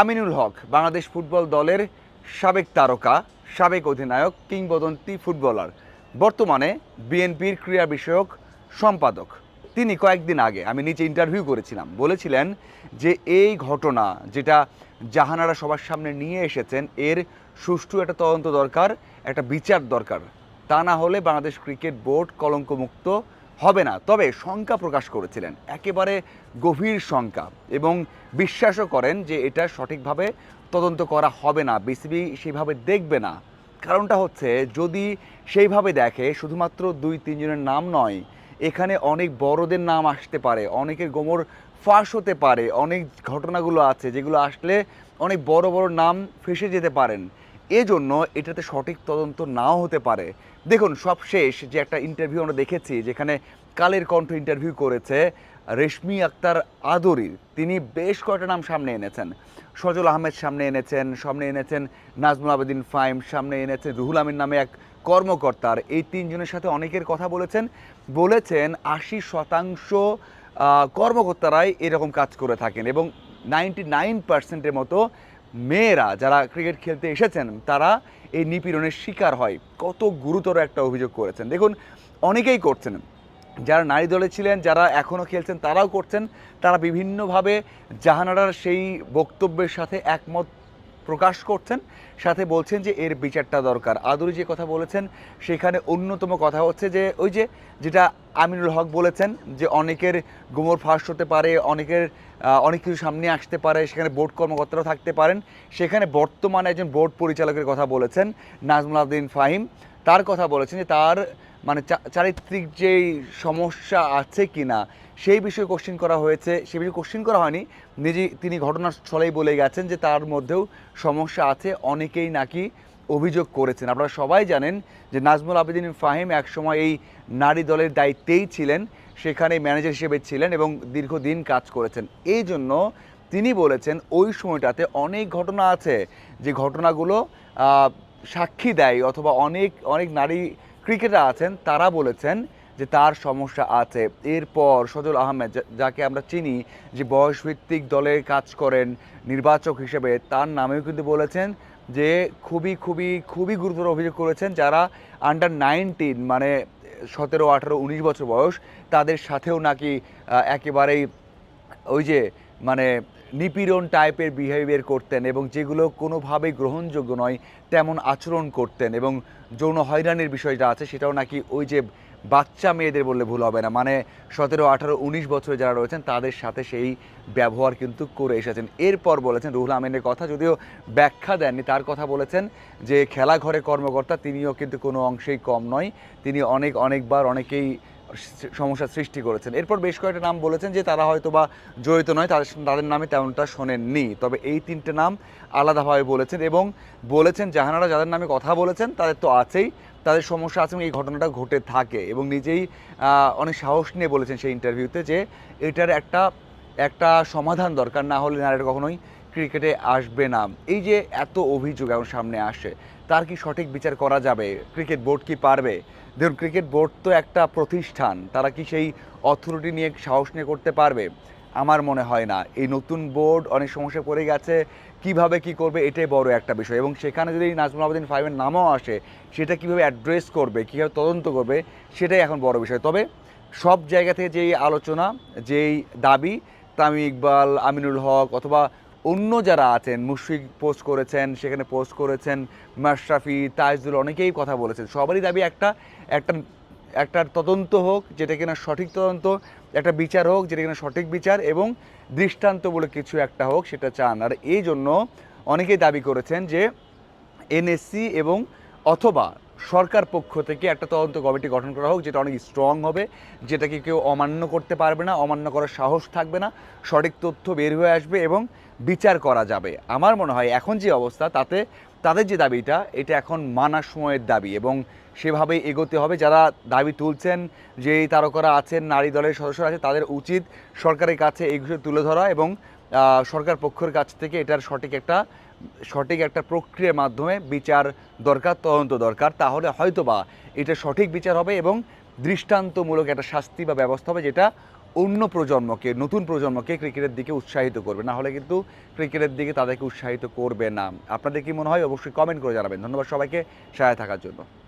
আমিনুল হক, Bangladesh football দলের সাবেক তারকা, সাবেক অধিনায়ক, কিংবদন্তি ফুটবলার, বর্তমানে বিএনপির ক্রীড়া বিষয়ক সম্পাদক। তিনি কয়েকদিন আগে, আমি নিচে ইন্টারভিউ করেছিলাম, বলেছিলেন যে এই ঘটনা যেটা জাহানারা সবার সামনে নিয়ে এসেছেন, এর সুষ্ঠু একটা তদন্ত দরকার, একটা বিচার দরকার। তা না হলে বাংলাদেশ ক্রিকেট বোর্ড কলঙ্কমুক্ত হবে না। তবে শঙ্কা প্রকাশ করেছিলেন। একেবারে গভীর শঙ্কা এবং বিশ্বাসও করেন যে এটা সঠিকভাবে তদন্ত করা হবে না। বিসিবি সেভাবে দেখবে না। কারণটা হচ্ছে, যদি সেইভাবে দেখে, শুধুমাত্র দুই, তিনজনের নাম নয়, এখানে অনেক বড়দের নাম আসতে পারে, অনেকের গোমর ফাঁস হতে পারে, অনেক ঘটনাগুলো আছে যেগুলো আসলে অনেক বড় বড় নাম ফেসে যেতে পারেন। এজন্য এটাতে সঠিক তদন্ত নাও হতে পারে। দেখুন, সব শেষ যে একটা ইন্টারভিউ আমরা দেখেছি, যেখানে কালের কণ্ঠ ইন্টারভিউ করেছে রেশমি আক্তার আদরি। তিনি বেশ কয়েকটা নাম সামনে এনেছেন। সজল আহমেদ সামনে এনেছেন সামনে এনেছেন নাজমুল আবেদিন ফাইম, সামনে এনেছেন রুহুল আমিন নামে এক কর্মকর্তার। এই তিনজনের সাথে অনেকের কথা বলেছেন। বলেছেন আশি শতাংশ কর্মকর্তারাই এরকম কাজ করে থাকেন এবং নাইনটি নাইন পার্সেন্টের মতো মেয়েরা যারা ক্রিকেট খেলতে এসেছেন, তারা এই নিপীড়নের শিকার হয়। কত গুরুতর একটা অভিযোগ করেছেন। দেখুন, অনেকেই করছেন। যারা নারী দলে ছিলেন, যারা এখনও খেলছেন, তারাও করছেন। তারা বিভিন্নভাবে জাহানারার সেই বক্তব্যের সাথে একমত প্রকাশ করছেন, সাথে বলছেন যে এর বিচারটা দরকার। আদুরি যে কথা বলেছেন, সেখানে অন্যতম কথা হচ্ছে যে ওই যে যেটা আমিনুল হক বলেছেন যে অনেকের গোমর ফাঁস হতে পারে, অনেকের অনেক কিছু সামনে আসতে পারে, সেখানে বোর্ড কর্মকর্তারাও থাকতে পারেন। সেখানে বর্তমানে একজন বোর্ড পরিচালকের কথা বলেছেন, নাজমুল আবদিন ফাহিম। তার কথা বলেছেন যে তার মানে চারিত্রিক যেই সমস্যা আছে কি না সেই বিষয়ে কোশ্চিন করা হয়েছে। সে বিষয়ে কোশ্চিন করা হয়নি। নিজে তিনি ঘটনাস্থলেই বলে গেছেন যে তার মধ্যেও সমস্যা আছে। অনেকেই নাকি অভিযোগ করেছেন। আপনারা সবাই জানেন যে নাজমুল আবেদিন ফাহিম একসময় এই নারী দলের দায়িত্বেই ছিলেন, সেখানে ম্যানেজার হিসেবে ছিলেন এবং দীর্ঘদিন কাজ করেছেন। এই জন্য তিনি বলেছেন, ওই সময়টাতে অনেক ঘটনা আছে যে ঘটনাগুলো সাক্ষী দেয় অথবা অনেক অনেক নারী ক্রিকেটার আছেন, তারা বলেছেন যে তার সমস্যা আছে। এরপর সজল আহমেদ যাকে আমরা চিনি, যে বয়সভিত্তিক দলে কাজ করেন নির্বাচক হিসেবে, তার নামেও কিন্তু বলেছেন যে খুবই খুবই খুবই গুরুতর অভিযোগ করেছেন যারা আন্ডার নাইনটিন মানে সতেরো, আঠারো, উনিশ বছর বয়স, তাদের সাথেও নাকি একেবারেই ওই যে মানে নিপীড়ন টাইপের বিহেভিয়ার করতেন এবং যেগুলো কোনোভাবেই গ্রহণযোগ্য নয়, তেমন আচরণ করতেন এবং যৌন হয়রানির বিষয়টা আছে, সেটাও নাকি ওই যে বাচ্চা মেয়েদের বললে ভুল হবে না। মানে সতেরো, আঠারো, উনিশ বছরে যারা রয়েছেন, তাদের সাথে সেই ব্যবহার কিন্তু করে এসেছেন। এরপর বলেছেন রুহুল আমিনের কথা, যদিও ব্যাখ্যা দেননি, তার কথা বলেছেন যে খেলাঘরে কর্মকর্তা, তিনিও কিন্তু কোনো অংশেই কম নয়। তিনি অনেক, অনেকবার অনেকেই সমস্যার সৃষ্টি করেছেন। এরপর বেশ কয়েকটা নাম বলেছেন যে তারা হয়তো বা জড়িত নয়, তাদের তাদের নামে তেমনটা শোনেননি। তবে এই তিনটে নাম আলাদাভাবে বলেছেন এবং বলেছেন জাহানারা যাদের নামে কথা বলেছেন, তাদের তো আছেই, তাদের সমস্যা আছে এই ঘটনাটা ঘটে থাকে এবং নিজেই অনেক সাহস নিয়ে বলেছেন সেই ইন্টারভিউতে যে এটার একটা একটা সমাধান দরকার, না হলে নারীরা কখনোই ক্রিকেটে আসবে না। এই যে এত অভিযোগ এখন সামনে আসে, তার কি সঠিক বিচার করা যাবে? ক্রিকেট বোর্ড কি পারবে? দেখুন, ক্রিকেট বোর্ড তো একটা প্রতিষ্ঠান, তারা কি সেই অথরিটি নিয়ে সাহস নিয়ে করতে পারবে? আমার মনে হয় না। এই নতুন বোর্ড অনেক সমস্যা পড়ে গেছে, কীভাবে কি করবে এটাই বড় একটা বিষয়। এবং সেখানে যদি নাজমুল আবেদিন ফাইভের নামও আসে, সেটা কীভাবে অ্যাড্রেস করবে, কীভাবে তদন্ত করবে, সেটাই এখন বড় বিষয়। তবে সব জায়গা থেকে যেই আলোচনা, যেই দাবি, তামিম ইকবাল, আমিনুল হক অথবা অন্য যারা আছেন, মুশফিক পোস্ট করেছেন, সেখানে পোস্ট করেছেন মাশরাফি, তাইজুল, অনেকেই কথা বলেছেন। সবারই দাবি একটা একটা একটা তদন্ত হোক, যেটা কিনা সঠিক তদন্ত, একটা বিচার হোক, যেটা কিনা সঠিক বিচার এবং দৃষ্টান্ত বলে কিছু একটা হোক, সেটা চান। আর এই জন্য অনেকেই দাবি করেছেন যে এনএসসি এবং অথবা সরকার পক্ষ থেকে একটা তদন্ত কমিটি গঠন করা হোক, যেটা অনেক স্ট্রং হবে, যেটাকে কেউ অমান্য করতে পারবে না, অমান্য করার সাহস থাকবে না, সঠিক তথ্য বের হয়ে আসবে এবং বিচার করা যাবে। আমার মনে হয় এখন যে অবস্থা, তাতে তাদের যে দাবিটা, এটা এখন মানার সময়ের দাবি এবং সেভাবেই এগোতে হবে। যারা দাবি তুলছেন যেই তারকারা আছেন, নারী দলের সদস্যরা আছে, তাদের উচিত সরকারের কাছে এই বিষয়ে তুলে ধরা এবং সরকার পক্ষের কাছ থেকে এটার সঠিক একটা সঠিক একটা প্রক্রিয়ার মাধ্যমে বিচার দরকার, তদন্ত দরকার। তাহলে হয়তোবা এটা সঠিক বিচার হবে এবং দৃষ্টান্তমূলক একটা শাস্তি বা ব্যবস্থা হবে যেটা অন্য প্রজন্মকে, নতুন প্রজন্মকে ক্রিকেটের দিকে উৎসাহিত করবে। না হলে কিন্তু ক্রিকেটের দিকে তাদেরকে উৎসাহিত করবে না। আপনাদের কি মনে হয়? অবশ্যই কমেন্ট করে জানাবেন। ধন্যবাদ সবাইকে। সাথে থাকার জন্য।